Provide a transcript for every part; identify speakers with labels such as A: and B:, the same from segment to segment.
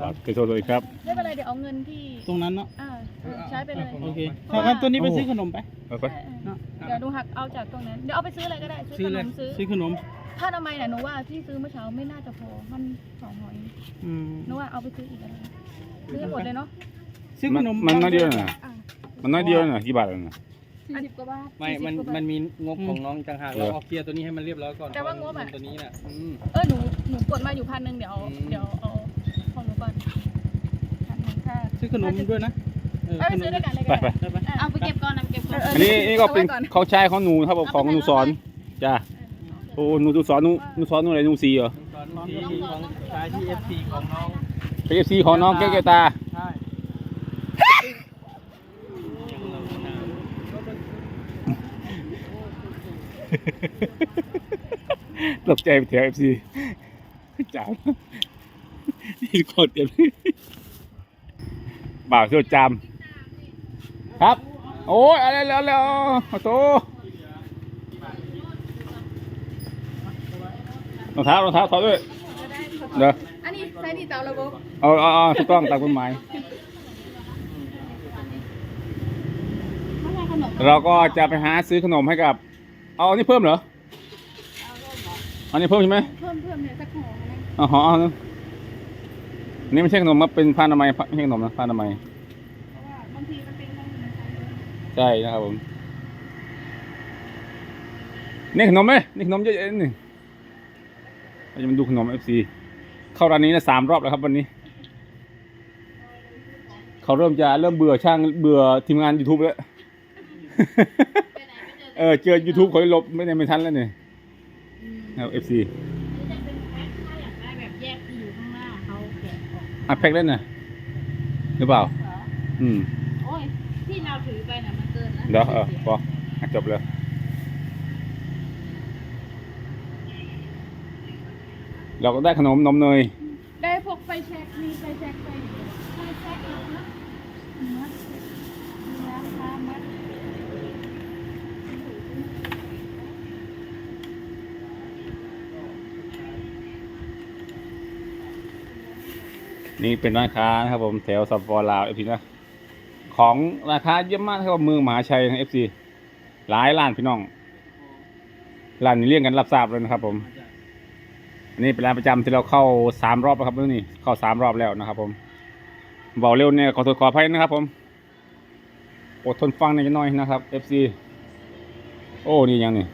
A: บาทเคยโทษเลยครับ
B: ไม่เป็นไรเดี๋ยวเอาเงินที่
C: ตรงนั้นเนาะ
B: อ่าใช้ไปเลย
C: โอเคถ้างั้นตัวนี้ไปซื้อขนมไป
A: เอาไป
B: ใช่
C: เนาะ
B: เดี๋ยวดูหักเอาจากตรงนั้นเดี๋ยวเอาไปซื้ออะไรก็ได้ซื้
C: ซื้
B: อ
C: อ
B: ข
C: เล
B: น
C: ย
B: มซื้อ
C: ซื้อขนม
B: ถ้าทำไมน่ะหนูว่าที่ซื้อเมื่อเช้าไม่น่าจะพอมันสองหอย
C: อืม
B: หนูว่าเอาไปซื้ออีกอะไรซื้อให้หมดเลยเนาะ
C: ซื้อขนม
A: มันน้อยเดียวน่ะ
B: อะ
A: มันน้อยเดียวน่ะกี่บาทน่ะ
B: สี่สิบกว่าบาท
D: ไม่ มัน
B: 40กว่าบาท
D: มันมีงบของน้องต่างหาก
A: เออ
D: เราเอาเคลียร์ตัวนี้ให้มันเรียบร้อยก่อน
B: แต่ว่างบอะ
D: ตัวนี้น่ะอืม
B: เออหนูหนูกดมาอยู่พันหนึ่งเดี๋ยว
D: อืม
B: เดี๋ยวเอา ของหนูก่อนพันหนึ่งค่ะ
C: ซื้อขนมด้วยนะ
B: เออไปซื้อด้วยกันเลย
A: ไป
B: กัน
A: ไป
C: ได้ปะ
B: เอาไปเก็บก่อนนะเก็บก่อน
A: อันนี้นี่ก็เป็นเขาใช้ของหนูครับผมของหนูสอนจ้าโอ้หนูสอนหนูหนูสอนหนูอะไรหนูสีเหรอ
D: ตอนที่ของสายที่เอฟซีของน้อง
A: เป็นเอฟซีของน้องแก้วแก้วตา
D: ใช่
A: ตกใจไปแถวเอฟซีจ้า ที่โคตรเต็มบ่าวเที่ยวจามครับ โอ้ยอะไรแล้วแล้วโอ้โหรองเท้ารองเท้าถอดด้วยเด้อ
B: อันนี้ใช้ดีเตาระบบ
A: เอาเอาเอาถูกต้องตามกฎหมายเราก็จะไปหาซื้อขนมให้กับ เอาอันนี้เพิ่มเหรอ อันนี้เพิ่มใช่ไหม
B: เพิ่มเพิ่มเนี่ยสักห่อนะ
A: อ๋อเอ นะอันนี้ไม่ใช่ขนมมาเป็นผ้าอนามัยไม่ใช่ขนมนะผ้าอนามัย
B: เพราะว่าบางทีมันเป็นของมันใช้เยอะ
A: ใช่นะครับผมนี่ขนมไหมนี่ขนมเยอะๆนี่เราจะมาดูขนมเอฟซีเข้าร้านนี้นะสามรอบแล้วครับวันนี้ เขาเริ่มจะเริ่มเบื่อช่างเบื่อทีมงาน YouTube แล้วเออเจอ YouTube เขาลบไม่ได้ไม่ทันแล้วเนี่ยนะครับเอฟซี
E: จ กะออก
A: อัดแพ็กเล่นน่ะหรือเปล่า อืม
E: โอ้ยที่เราถือไปน่ะมันเกินแล้ว
A: เดี๋ยวเออพออะจบเลยเราก็ได้ขนมนมเนย
B: ได้พวกไฟแช็กมีไฟแช็กไฟไฟแช็กเหรอคะมัดราคามัด
A: นี่เป็นร้านค้านะครับผมแถวสัปปอลาวเอฟซีนะของราคาเยอะมากครับเมืองมหาชัยนะเอฟซีหลายร้านพี่น้องร้านนี้เรียงกันรับทราบเลยนะครับ ผมอันนี้เป็นร้านประจำที่เราเข้าสามรอบแล้วครับนี่เข้าสามรอบแล้วนะครับผมบอกเร็วเนี่ยขอโทษขออภัยนะครับ ผมอดทนฟังหน่อยน่อยนะครับ FC โอ้นี่ยังนี่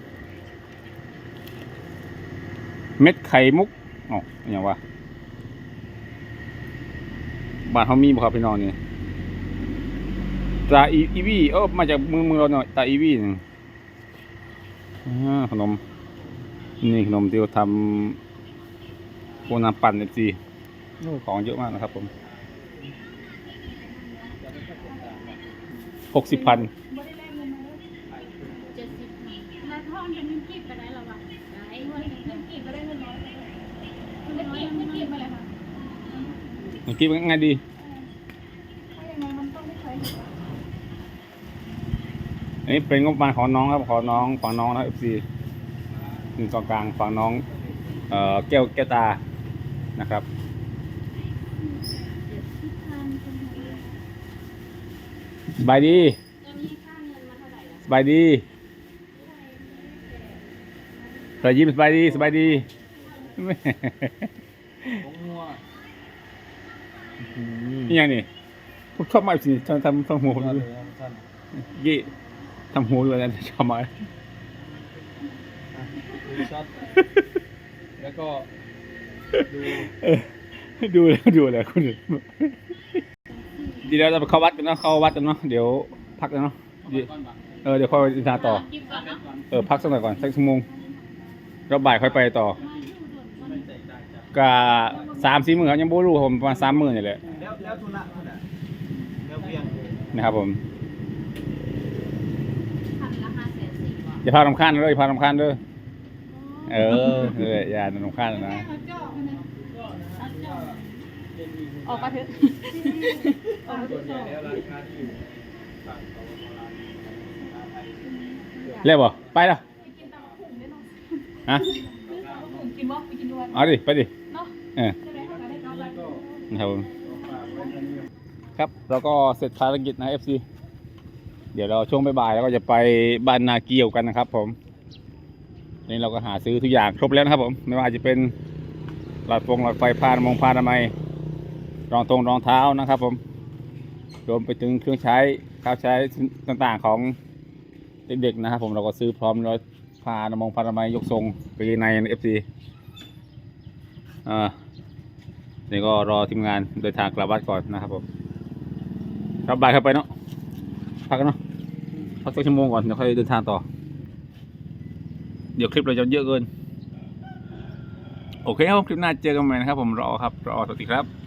A: เม็ดไข่มุกอ๋ออย่างวะ บ้านเขามีบ่ครับพี่น้องนี่ตาอีอีวีเออมาจากเมืองเมือเราหน่อยตาอีวีนี่ขนม นี่ขนมที่เราทำพวกน้ำปั่นเอฟซีของเยอะมากนะครับผมหกสิบพัน
B: มื่
E: อกี้
B: มั
A: นง่ายดี
B: ถ้ายังไงมันต้องได้ใช้อยู่แล้ว
A: อันนี้เป็นงบประมาณของน้องครับของน้องฝั่งน้องนะเอฟซีหนึ่งกองกลางฝั่งน้องเอ่อแก้วแก้วตานะครับสบายดีสบายดีรอยยิ้มสบายดีสบายดี
D: ของงัว
A: นี่ยังนี่ผมชอบมากสิทำทำทำหัวผม
D: ท่าน
A: ดู
D: เลยท่าน
A: ยี่ทำหัวด้วยนะชอบมาก
D: ดูช็อตแล้วก็ดู
A: เออดูแล้วดูแล้วคุณดีแล้วเราไปเข้าวัดกันเนาะเข้าวัดกันเนาะเดี๋ยวพักกันเนาะดีเออเดี๋ยวค่อยอินทาต่อ
E: กินก่อนเนาะ
A: เออพักสักหน่อยก่อนสักชั่วโมงแล้วบ่ายค่อยไปต่อ
D: ไม่ใส่ใจจ้ะ
A: ก็สามสี่หมื่นครับยังบ่รู้ครับผมประมาณสามหมื่นนี่แหละ
D: แล้วแล้วทุนะเท่าไหร่แล้วเพียง
A: นะครับผม
E: พันละห้าแสนสี่บาท
A: อย่าพาลำคาญเลยอย่าพาลำคาญเลยเออเอออย่าลำคาญนะ
B: ออกมาเถอะ
D: ส่วนใหญ่แล้วราคาที่อยู่ฝั่งสปปลาว
A: เรียบบ่ไปแล้วฮะ
B: กินบ่ไปกินด้วย
A: เอาดิ ไปดิ
B: เนะ
A: เออ
B: ใช่ไหมคะได้กำไร
D: ก็
A: นะครับผมครับแล้วก็เสร็จภารกิจนะ FC เดี๋ยวเราช่วงบ่ายๆแล้วก็จะไปบ้านนาเกียวกันนะครับ ผมนี่เราก็หาซื้อทุกอย่างครบแล้วนะครับ ผม ไม่ว่าจะเป็นหลอดฟงหลอดไฟพานมงพานอนามัยรองตรงรองเท้านะครับ ผมรวมไปถึงเครื่องใช้ข้าวใช้ต่างๆของเด็กๆนะครับ ผมเราก็ซื้อพร้อมร้อยพานมงพานอนามัยยกทรงไปในเอฟซี อ่านี่ก็รอทีมงานเดินทางกลับบ้านก่อนนะครับผมรับบ่ายเข้าไปเนาะพักกันเนาะพักสักชั่วโมงก่อนเดี๋ยวค่อยเดินทางต่อ เดี๋ยวคลิปเราจะเยอะเกิน โอเคครับคลิปหน้าเจอกันใหม่นะครับ ผมรอครับรอสวัสดีครับ